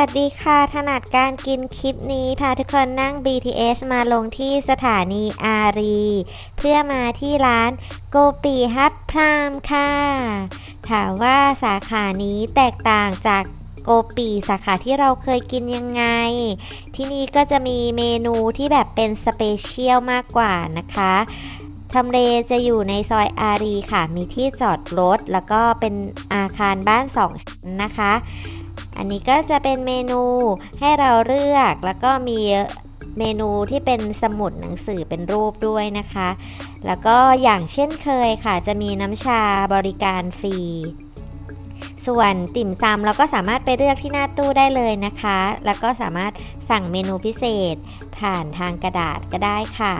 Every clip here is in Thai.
วัสดีค่ะ ถนัดการกินคลิปนี้พาทุกคนนั่ง BTS มาลงที่สถานีอารี เพื่อมาที่ร้านโกปีฮัทพรามค่ะ ถามว่าสาขานี้แตกต่างจากโกปีสาขาที่เราเคยกินยังไง ที่นี่ก็จะมีเมนูที่แบบเป็นสเปเชียลมากกว่านะคะทำเลจะอยู่ในซอยอารีค่ะ มีที่จอดรถ แล้วก็เป็นอาคารบ้านสองชั้นนะคะ อันนี้ก็จะเป็นเมนูให้เราเลือก แล้วก็มีเมนูที่เป็นสมุดหนังสือเป็นรูปด้วยนะคะ แล้วก็อย่างเช่นเคยค่ะ จะมีน้ำชาบริการฟรี ส่วนติ่มซำเราก็สามารถไปเลือกที่หน้าตู้ได้เลยนะคะ แล้วก็สามารถสั่งเมนูพิเศษ ผ่านทางกระดาษก็ได้ค่ะ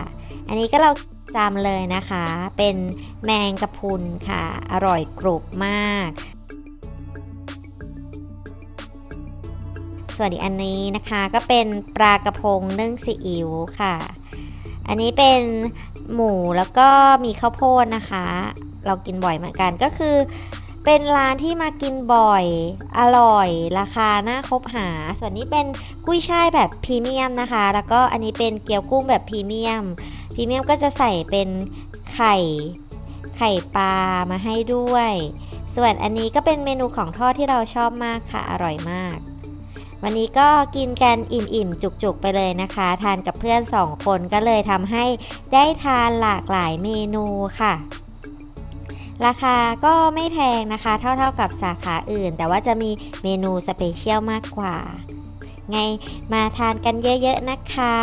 อันนี้ก็เราจำเลยนะคะ เป็นแมงกะพุนค่ะ อร่อยกรุบมาก ส่วนอีกอันนี้นะคะก็เป็นปลากระพงนึ่งซีอิ๊วค่ะ อันนี้เป็นหมูแล้วก็มีข้าวโพดนะคะ เรากินบ่อยเหมือนกันก็คือ เป็นร้านที่มากินบ่อยอร่อย ราคาน่าคบหา ส่วนนี้เป็นกุ้ยช่ายแบบพรีเมียมนะคะ แล้วก็อันนี้เป็นเกี๊ยวกุ้งแบบพรีเมียมพรีเมียมก็จะใส่เป็นไข่ไข่ปลามาให้ด้วย ส่วนอันนี้ก็เป็นเมนูของทอดที่เราชอบมากค่ะ อร่อยมาก วันนี้ก็กินกันอิ่มๆ จุกๆ ไปเลยนะคะ ทานกับเพื่อน 2 คนก็เลยทำให้ได้ทานหลากหลายเมนูค่ะ ราคาก็ไม่แพงนะคะ เท่าๆกับสาขาอื่น แต่ว่าจะมีเมนูสเปเชียลมากกว่า ไงมาทานกันเยอะๆนะคะ